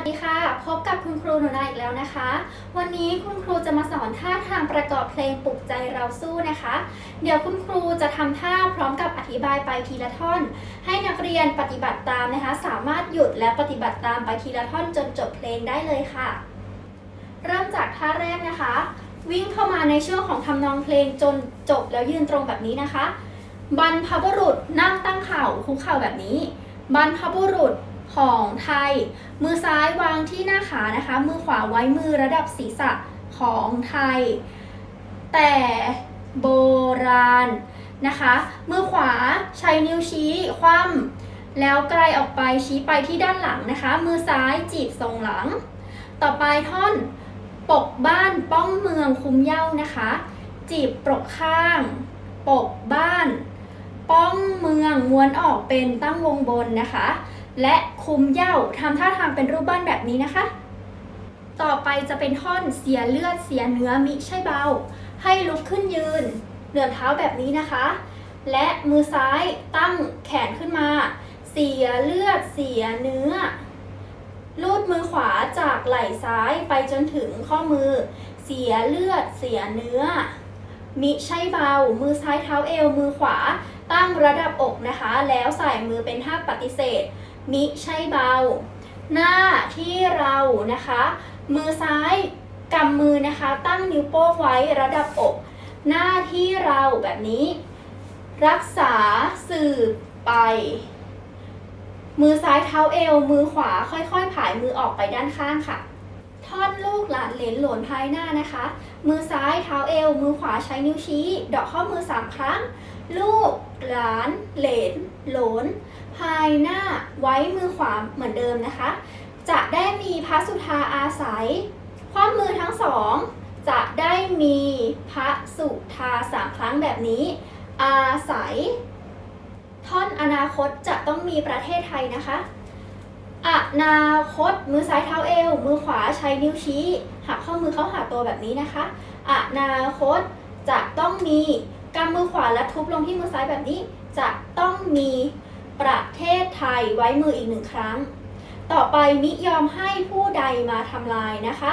วัสดีค่ะ พบกับคุณครูหนูนาอีกแล้วนะคะ วันนี้คุณครูจะมาสอนท่าทางประกอบเพลงปลุกใจเราสู้นะคะ เดี๋ยวคุณครูจะทำท่าพร้อมกับอธิบายไปทีละท่อน ให้นักเรียนปฏิบัติตามนะคะ สามารถหยุดและปฏิบัติตามไปทีละท่อนจนจบเพลงได้เลยค่ะ เริ่มจากท่าแรกนะคะ วิ่งเข้ามาในช่วงของทำนองเพลงจนจบแล้วยืนตรงแบบนี้นะคะ บรรพบุรุษนั่งตั้งเข่าคุกเข่าแบบนี้ บรรพบุรุษ ของไทย มือซ้ายวางที่หน้าขานะคะ มือขวาไว้มือระดับศีรษะของไทย แต่โบราณนะคะ มือขวาใช้นิ้วชี้คว่ำแล้วไกลออกไปชี้ไปที่ด้านหลังนะคะ มือซ้ายจีบทรงหลัง ต่อไปท่อนปกบ้านป้องเมืองคุ้มเย้านะคะ จีบปกข้าง ปกบ้าน ป้องเมืองม้วนออกเป็นตั้งวงบนนะคะ และคุมเย้าทำท่าทางเป็นรูปบ้านแบบนี้นะคะ ต่อไปจะเป็นท่อนเสียเลือดเสียเนื้อมิใช่เบา ให้ลุกขึ้นยืน เหนือเท้าแบบนี้นะคะ และมือซ้ายตั้งแขนขึ้นมา เสียเลือดเสียเนื้อลูดมือขวาจากไหล่ซ้ายไปจนถึงข้อมือ เสียเลือดเสียเนื้อ มิใช่เบา มือซ้ายเท้าเอวมือขวาตั้งระดับอกนะคะ แล้วใส่มือเป็นท่าปฏิเสธ มิใช่เบา หน้าที่เรานะคะ มือซ้ายกำมือนะคะ ตั้งนิ้วโป้งไว้ระดับอก หน้าที่เราแบบนี้ รักษาสืบไป มือซ้ายเท้าเอว มือขวาค่อยๆผายมือออกไปด้านข้างค่ะท่อนลูกหลานเหลนหลนภายหน้านะคะ มือซ้ายเท้าเอว มือขวาใช้นิ้วชี้ ดอกข้อมือสามครั้ง ลูกหลานเหลนหลน ภายหน้าไว้มือขวาเหมือนเดิมนะคะ จะได้มีพระสุธาอาศัย ความมือทั้งสอง จะได้มีพระสุธาสามครั้งแบบนี้ อาศัย ท่อนอนาคตจะต้องมีประเทศไทยนะคะอนาคต มือซ้ายเท้าเอว มือขวาใช้นิ้วชี้ หักข้อมือเข้าหาตัวแบบนี้นะคะอนาคตจะต้องมีกำมือขวาและทุบลงที่มือซ้ายแบบนี้ จะต้องมี ประเทศไทยไว้มืออีกหนึ่งครั้ง ต่อไปมิยอมให้ผู้ใดมาทำลายนะคะ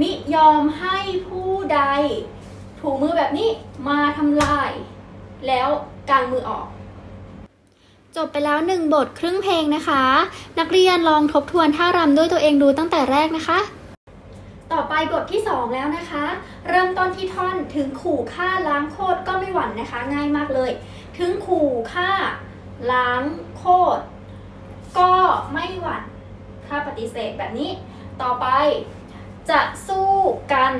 มิยอมให้ผู้ใด ถูมือแบบนี้มาทำลาย แล้วกางมือออก จบไปแล้วหนึ่งบทครึ่งเพลงนะคะ นักเรียนลองทบทวนท่ารำด้วยตัวเองดูตั้งแต่แรกนะคะต่อไปบทที่ 2 แล้วนะคะ เริ่มต้นที่ท่อนถึงขู่ฆ่าล้างโคตรก็ไม่หวั่นนะคะ ง่ายมากเลย ถึงขู่ฆ่า ล้างโคตร ก็ไม่หวั่นถ้าปฏิเสธแบบนี้ ต่อไปจะสู้กัน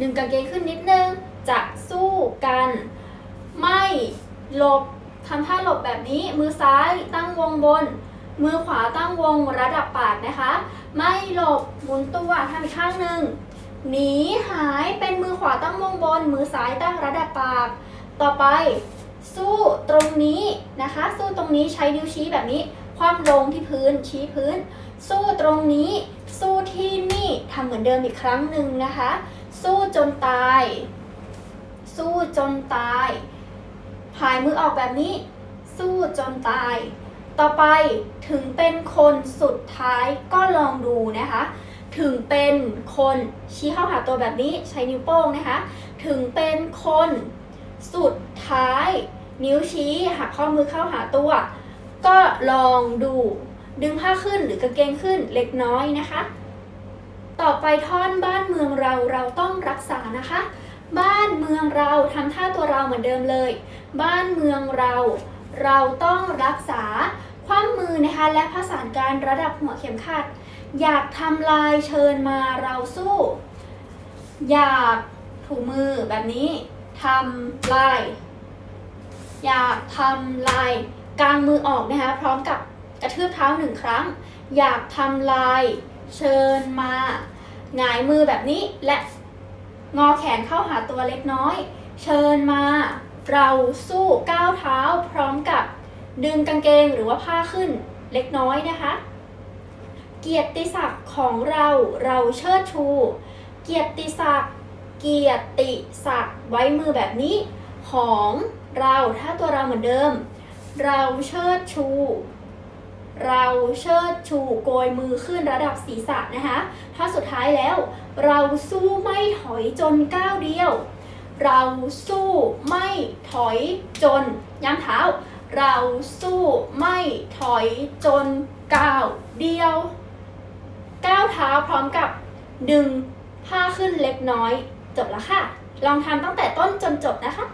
ดึงกางเกงขึ้นนิดนึง จะสู้กัน ไม่หลบทำท่าหลบแบบนี้ มือซ้ายตั้งวงบน มือขวาตั้งวงระดับปากนะคะ ไม่หลบหมุนตัวทำอีกข้างหนึ่งหนีหายเป็นมือขวาตั้งวงบน มือซ้ายตั้งระดับปาก ต่อไป สู้ตรงนี้นะคะ สู้ตรงนี้ใช้นิ้วชี้แบบนี้ คว่ำลงที่พื้นชี้พื้น สู้ตรงนี้ สู้ที่นี่ทำเหมือนเดิมอีกครั้งหนึ่งนะคะ สู้จนตาย สู้จนตายผายมือออกแบบนี้ สู้จนตาย ต่อไปถึงเป็นคนสุดท้ายก็ลองดูนะคะ ถึงเป็นคนชี้เข้าหาตัวแบบนี้ใช้นิ้วโป้งนะคะ ถึงเป็นคน สุดท้าย นิ้วชี้หักข้อมือเข้าหาตัว ก็ลองดูดึงผ้าขึ้นหรือกางเกงขึ้นเล็กน้อยนะคะ ต่อไปท่อนบ้านเมืองเราเราต้องรักษานะคะ บ้านเมืองเราทำท่าตัวเราเหมือนเดิมเลย บ้านเมืองเราเราต้องรักษาความมือนะคะและผสานการระดับหัวเข็มขัด อยากทำลายเชิญมาเราสู้ อยากถูมือแบบนี้ ทำลาย อยากทำลายกางมือออกนะคะพร้อมกับกระทืบเท้าหนึ่งครั้ง อยากทำลาย เชิญมาหงายมือแบบนี้และงอแขนเข้าหาตัวเล็กน้อย เชิญมา เราสู้ก้าวเท้าพร้อมกับดึงกางเกงหรือว่าผ้าขึ้นเล็กน้อยนะคะ เกียรติศักดิ์ของเราเราเชิดชู เกียรติศักดิ์ เกียรติศักดิ์ไว้มือแบบนี้ ของเราถ้าตัวเราเหมือนเดิม เราเชิดชู เราเชิดชูโกยมือขึ้นระดับศีรษะนะคะท่าสุดท้ายแล้ว เราสู้ไม่ถอยจนก้าวเดียว เราสู้ไม่ถอยจนย้ำเท้า เราสู้ไม่ถอยจนก้าวเดียวก้าวเท้าพร้อมกับดึงผ้าขึ้นเล็กน้อย จบแล้วค่ะ ลองทำตั้งแต่ต้นจนจบนะคะ